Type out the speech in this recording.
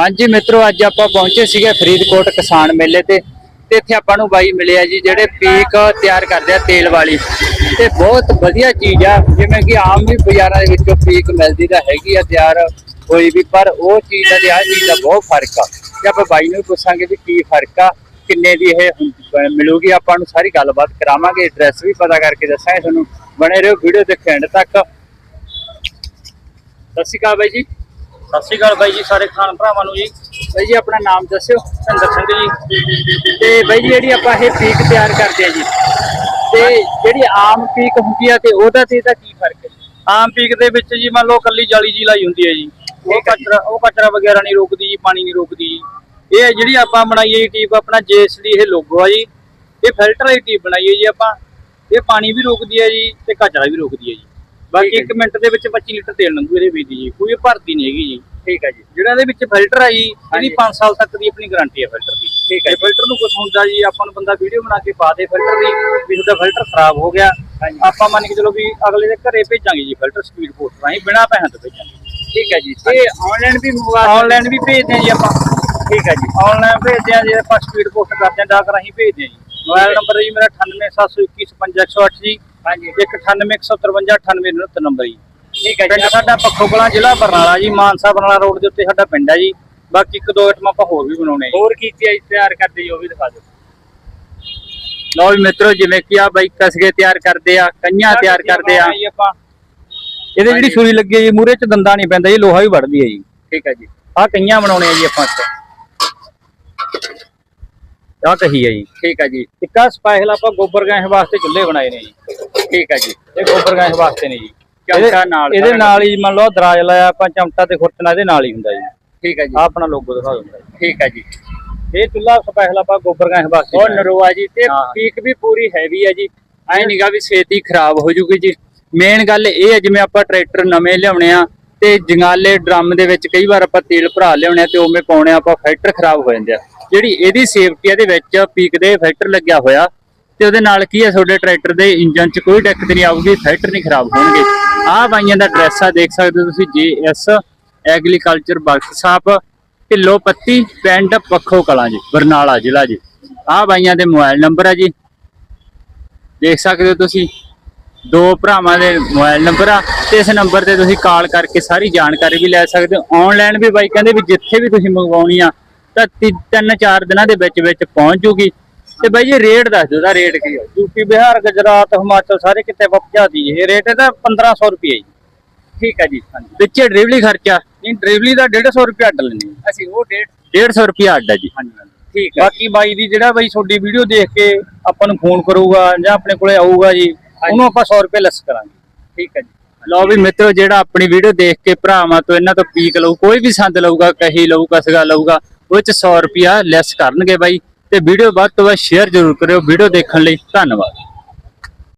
ਹਾਂਜੀ ਮਿੱਤਰੋ, ਅੱਜ ਆਪਾਂ ਪਹੁੰਚੇ ਸੀਗੇ ਫਰੀਦਕੋਟ ਕਿਸਾਨ ਮੇਲੇ ਤੇ ਤੇ ਇੱਥੇ ਆਪਾਂ ਨੂੰ ਬਾਈ ਮਿਲਿਆ ਜੀ, ਜਿਹੜੇ ਪੀਕ ਤਿਆਰ ਕਰਦੇ ਆ ਤੇਲ ਵਾਲੀ। ਤੇ ਬਹੁਤ ਵਧੀਆ ਚੀਜ਼ ਆ, ਜਿਵੇਂ ਕਿ ਆਮ ਵੀ ਬਾਜ਼ਾਰਾਂ ਦੇ ਵਿੱਚੋਂ ਪੀਕ ਮਿਲਦੀ ਤਾਂ ਹੈਗੀ ਆ ਤਿਆਰ ਹੋਈ ਵੀ, ਪਰ ਉਹ ਚੀਜ਼ ਦਾ ਤੇ ਆਹ ਚੀਜ਼ ਦਾ ਬਹੁਤ ਫ਼ਰਕ ਆ। ਤੇ ਆਪਾਂ ਬਾਈ ਨੂੰ ਵੀ ਪੁੱਛਾਂਗੇ ਵੀ ਕੀ ਫ਼ਰਕ ਆ, ਕਿੰਨੇ ਦੀ ਇਹ ਮਿਲੂਗੀ, ਆਪਾਂ ਨੂੰ ਸਾਰੀ ਗੱਲਬਾਤ ਕਰਾਵਾਂਗੇ, ਐਡਰੈਸ ਵੀ ਪਤਾ ਕਰਕੇ ਦੱਸਾਂਗੇ ਤੁਹਾਨੂੰ। ਬਣੇ ਰਹੋ ਵੀਡੀਓ ਦੇ ਐਂਡ ਤੱਕ। ਸਤਿ ਸ਼੍ਰੀ ਅਕਾਲ ਬਾਈ ਜੀ। ਸਤਿ ਸ਼੍ਰੀ ਅਕਾਲ ਬਾਈ ਜੀ ਸਾਰੇ ਖਾਨ ਭਰਾਵਾਂ ਨੂੰ ਜੀ। ਬਾਈ ਜੀ ਆਪਣਾ ਨਾਮ ਦੱਸਿਓ। ਸਿੰਦਰ ਸਿੰਘ ਜੀ। ਤੇ ਬਾਈ ਜੀ ਜਿਹੜੀ ਆਪਾਂ ਇਹ ਪੀਕ ਤਿਆਰ ਕਰਦੇ ਆ ਜੀ ਤੇ ਜਿਹੜੀ ਆਮ ਪੀਕ ਹੁੰਦੀ ਆ ਤੇ ਉਹਦਾ ਤੇ ਇਹਦਾ ਕੀ ਫ਼ਰਕ ਹੈ? ਆਮ ਪੀਕ ਦੇ ਵਿੱਚ ਜੀ ਮੰਨ ਲਓ ਕੱਲੀ ਜਾਲੀ ਜੀ ਲਾਈ ਹੁੰਦੀ ਹੈ ਜੀ। ਉਹ। ਕਚਰਾ ਉਹ ਕਚਰਾ ਵਗੈਰਾ ਨਹੀਂ ਰੋਕਦੀ ਜੀ ਪਾਣੀ ਨਹੀਂ ਰੋਕਦੀ ਜੀ। ਇਹ ਹੈ ਜਿਹੜੀ ਆਪਾਂ ਬਣਾਈ ਹੈ ਟੀਪ ਆਪਣਾ ਜੇਸ ਦੀ ਇਹ ਲੋਗੋ ਆ ਜੀ। ਇਹ ਫਿਲਟਰ ਵਾਲੀ ਟੀਪ ਬਣਾਈ ਹੈ ਜੀ ਆਪਾਂ। ਇਹ ਪਾਣੀ ਵੀ ਰੋਕਦੀ ਹੈ ਜੀ ਤੇ ਕਚਰਾ ਵੀ ਰੋਕਦੀ ਹੈ ਜੀ। ਬਾਕੀ ਠੀਕ ਹੈ 1 ਮਿੰਟ ਦੇ ਵਿੱਚ 25 ਲੀਟਰ ਤੇਲ ਲੰਘੂ ਇਹਦੇ ਵਿੱਚ ਜੀ। ਕੋਈ ਭਰਤੀ ਨਹੀਂ ਹੈਗੀ ਜੀ। ਠੀਕ ਹੈ ਜੀ। ਜਿਹੜਾ ਇਹਦੇ ਵਿੱਚ ਫਿਲਟਰ ਆ ਜੀ। ਇਹਦੀ 5 ਸਾਲ ਤੱਕ ਦੀ ਆਪਣੀ ਗਾਰੰਟੀ ਹੈ ਫਿਲਟਰ ਦੀ। ਠੀਕ ਹੈ ਫਿਲਟਰ ਨੂੰ ਕੁਝ ਹੁੰਦਾ ਜੀ ਆਪਾਂ ਨੂੰ ਬੰਦਾ ਵੀਡੀਓ ਬਣਾ ਕੇ ਪਾ ਦੇ ਫਿਲਟਰ ਦੀ ਵੀ ਤੁਹਾਡਾ ਫਿਲਟਰ ਖਰਾਬ ਹੋ ਗਿਆ। ਆਪਾਂ ਮੰਨ ਕੇ ਚਲੋ ਵੀ ਅਗਲੇ ਦੇ ਘਰੇ ਭੇਜਾਂਗੇ ਜੀ ਫਿਲਟਰ ਸਪੀਡ ਪੋਸਟ ਰਾਹੀਂ ਬਿਨਾ ਪੈਸਿਆਂ ਤੋਂ ਭੇਜਾਂਗੇ। ਠੀਕ ਹੈ ਜੀ। ਤੇ ਆਨਲਾਈਨ ਵੀ ਮੰਗਵਾ ਆਨਲਾਈਨ ਵੀ ਭੇਜਦੇ ਹਾਂ ਜੀ ਆਪਾਂ। ਠੀਕ ਹੈ ਜੀ। ਆਨਲਾਈਨ ਭੇਜਦੇ ਹਾਂ ਜੀ ਆਪਾਂ ਸਪੀਡ ਪੋਸਟ ਕਰਦੇ ਹਾਂ ਡਾਕ ਰਾਹੀਂ ਭੇਜਦੇ ਹਾਂ ਜੀ। ਮੋਬਾਈਲ ਨੰਬਰ ਹੈ ਜੀ ਮੇਰਾ 9872155108 ਜੀ। ਹਾਂਜੀ। ਇੱਕ 98155899 ਨੰਬਰ ਜੀ। ਠੀਕ ਹੈ ਪਿੰਡ ਜੀ ਸਾਡਾ ਪੱਖੋ ਕਲਾਂ ਜ਼ਿਲ੍ਹਾ ਬਰਨਾਲਾ ਜੀ ਮਾਨਸਾ ਬਰਨਾਲਾ ਰੋਡ ਦੇ ਉੱਤੇ ਸਾਡਾ ਪਿੰਡ ਹੈ ਜੀ। ਬਾਕੀ ਇੱਕ ਦੋ ਆਈਟਮ ਆਪਾਂ ਹੋਰ ਵੀ ਬਣਾਉਣੇ ਆ ਜੀ। ਹੋਰ ਕੀ ਚੀਜ਼ ਤਿਆਰ ਕਰਦੇ ਜੀ ਉਹ ਵੀ ਦਿਖਾ ਦਿਓ। ਲਓ ਵੀ ਮਿੱਤਰੋ ਜਿਵੇਂ ਕਿ ਆ ਬਾਈ ਕਸਗੇ ਤਿਆਰ ਕਰਦੇ ਆ ਕੰਨਿਆਂ ਤਿਆਰ ਕਰਦੇ ਆ। ਜੀ ਆਪਾਂ। ਇਹਦੇ। ਜਿਹੜੀ ਛੁਰੀ ਲੱਗੀ ਹੈ ਜੀ ਮੂਰੇ ਚ ਦੰਦਾ ਨਹੀਂ ਪੈਂਦਾ ਜੀ ਲੋਹਾ ਵੀ ਵੜਦੀ ਹੈ ਜੀ। ਠੀਕ ਹੈ ਜੀ। ਆਹ ਕਈਆਂ ਬਣਾਉਣੇ ਆ ਜੀ ਆਪਾਂ ਇੱਥੇ। ਆਹ ਕਹੀ ਹੈ ਜੀ। ਠੀਕ ਹੈ ਜੀ। ਇੱਕ ਸਪੈਸ਼ਲ ਆਪਾਂ ਗੋਬਰ ਗੈਸ ਵਾਸਤੇ ਚੁੱਲ੍ਹੇ ਬਣਾਏ ਨੇ ਜੀ। ਠੀਕ ਹੈ ਜੀ। ਇਹ ਗੋਬਰ ਗੈਸ ਵਾਸਤੇ ਨੇ ਜੀ। ਚਮਟਾ ਇਹਦੇ- ਨਾਲ ਇਹਦੇ ਸਾਰਾ ਨਾਲ ਹੀ ਮੰਨ ਲਓ ਦਰਾਜ ਲਾਇਆ ਆਪਾਂ ਚਮਟਾ ਤੇ ਖੁਰਚਣਾ ਇਹਦੇ ਨਾਲ ਹੀ ਹੁੰਦਾ ਜੀ। ਠੀਕ ਹੈ ਜੀ। ਆਹ ਆਪਣਾ ਲੋਗੋ ਦਿਖਾ ਦਿੰਦਾ ਠੀਕ ਹੈ ਜੀ। ਇਹ ਚੁੱਲ੍ਹਾ ਸਪੈਸ਼ਲ ਆਪਾਂ ਗੋਬਰ ਗੈਸ ਵਾਸਤੇ ਉਹ। ਨਰੋਆ ਜੀ ਤੇ। ਪੀਕ ਵੀ ਪੂਰੀ ਹੈਵੀ ਹੈ ਜੀ। ਐ ਨਿਗਾ ਵੀ ਛੇਤੀ ਖਰਾਬ ਹੋ ਜੂਗੀ ਜੀ। ਮੇਨ ਗੱਲ ਇਹ ਹੈ ਜਿਵੇਂ ਆਪਾਂ ਟਰੈਕਟਰ ਨਵੇਂ ਲਿਆਉਣੇ ਆ ਤੇ ਜੰਗਾਲੇ ਡਰਮ ਦੇ ਵਿੱਚ ਕਈ ਵਾਰ ਆਪਾਂ ਤੇਲ ਭਰਾ ਲਿਆਉਣੇ ਆ ਤੇ ਉਵੇਂ ਪਾਉਣੇ ਆ ਆਪਾਂ ਫੈਕਟਰ ਖਰਾਬ ਹੋ ਜਾਂਦੇ ਆ। ਜਿਹੜੀ ਇਹਦੀ ਸੇਫਟੀ ਇਹਦੇ ਵਿੱਚ ਪੀਕ ਦੇ ਫੈਕਟਰ ਲੱਗਿਆ ਹੋਇਆ। ਤੇ ਉਹਦੇ ਨਾਲ ਕੀ ਹੈ, ਤੁਹਾਡੇ ਟਰੈਕਟਰ ਦੇ ਇੰਜਨ 'ਚ ਕੋਈ ਦਿੱਕਤ ਨਹੀਂ ਆਊਗੀ ਫੈਕਟਰ ਨਹੀਂ ਖਰਾਬ ਹੋਣਗੇ। ਆਹ ਬਾਈਆਂ ਦਾ ਐਡਰੈਸ ਆ, ਦੇਖ ਸਕਦੇ ਹੋ ਤੁਸੀਂ, ਜੇਐਸ ਐਗਰੀਕਲਚਰ ਵਰਕਸ਼ਾਪ ਢਿੱਲੋ ਪੱਤੀ, ਪਿੰਡ ਪੱਖੋ ਕਲਾਂ ਜੀ, ਬਰਨਾਲਾ ਜ਼ਿਲ੍ਹਾ ਜੀ। ਆਹ ਬਾਈਆਂ ਦੇ ਮੋਬਾਈਲ ਨੰਬਰ ਆ ਜੀ। ਦੇਖ ਸਕਦੇ ਹੋ ਤੁਸੀਂ, ਦੋ ਭਰਾਵਾਂ ਦੇ ਮੋਬਾਈਲ ਨੰਬਰ ਆ, ਤੇ ਇਸ ਨੰਬਰ ਤੇ ਤੁਸੀਂ ਕਾਲ ਕਰਕੇ ਸਾਰੀ ਜਾਣਕਾਰੀ ਵੀ ਲੈ ਸਕਦੇ ਹੋ। ਆਨਲਾਈਨ ਵੀ ਬਾਈ ਕਹਿੰਦੇ ਵੀ ਜਿੱਥੇ ਵੀ ਤੁਸੀਂ ਮੰਗਵਾਉਣੀ ਆ, ਤਾਂ ਤੀ- ਤਿੰਨ ਚਾਰ ਦਿਨਾਂ ਦੇ ਵਿੱਚ ਵਿੱਚ ਪਹੁੰਚ ਜੂਗੀ। ਤੇ ਬਾਈ ਜੀ ਰੇਟ ਦੱਸ ਦਿਓ ਦਾ ਰੇਟ ਕੀ ਹੈ। ਯੂਪੀ ਬਿਹਾਰ ਗੁਜਰਾਤ ਹਿਮਾਚਲ ਸਾਰੇ ਕਿਤੇ ਪਹੁੰਚਾ ਦੀ ਇਹ ਰੇਟ ਇਹਦਾ 1500 ਰੁਪਏ ਜੀ। ਠੀਕ ਹੈ ਜੀ ਵਿੱਚੇ ਡਿਲੀਵਰੀ ਖਰਚਾ। ਨਹੀਂ ਡਿਲੀਵਰੀ ਦਾ 150 ਰੁਪਏ ਅੱਡ ਲੈਣੀ ਅਸੀਂ ਉਹ ਡੇਢ 150 ਰੁਪਿਆ ਅੱਡਾ ਜੀ। ਠੀਕ ਹੈ। ਬਾਕੀ ਬਾਈ ਦੀ ਜਿਹੜਾ ਬਾਈ ਤੁਹਾਡੀ ਵੀਡੀਓ ਦੇਖ ਕੇ ਆਪਾਂ ਨੂੰ ਫੋਨ ਕਰੂਗਾ ਜਾਂ ਆਪਣੇ ਕੋਲੇ ਆਊਗਾ ਜੀ ਉਹਨੂੰ ਆਪਾਂ 100 ਰੁਪਏ ਲੈਸ ਕਰਾਂਗੇ। ਠੀਕ ਹੈ ਜੀ। ਲਓ ਵੀ ਮਿੱਤਰੋ ਜਿਹੜਾ ਆਪਣੀ ਵੀਡੀਓ ਦੇਖ ਕੇ ਭਰਾਵਾਂ ਤੋਂ ਇਹਨਾਂ ਤੋਂ ਪੀਕ ਲਊ ਕੋਈ ਵੀ ਸੰਦ ਲਊਗਾ ਕਹੀ ਲਊ ਕਸਗਾ ਲਊਗਾ ਉਹ ਚ 100 ਰੁਪਿਆ ਲੈਸ ਕਰਨਗੇ ਬਾਈ। ਤੇ ਵੀਡੀਓ ਵੱਧ ਤੋਂ ਵੱਧ ਸ਼ੇਅਰ ਜ਼ਰੂਰ ਕਰਿਓ। ਵੀਡੀਓ ਦੇਖਣ ਲਈ ਧੰਨਵਾਦ।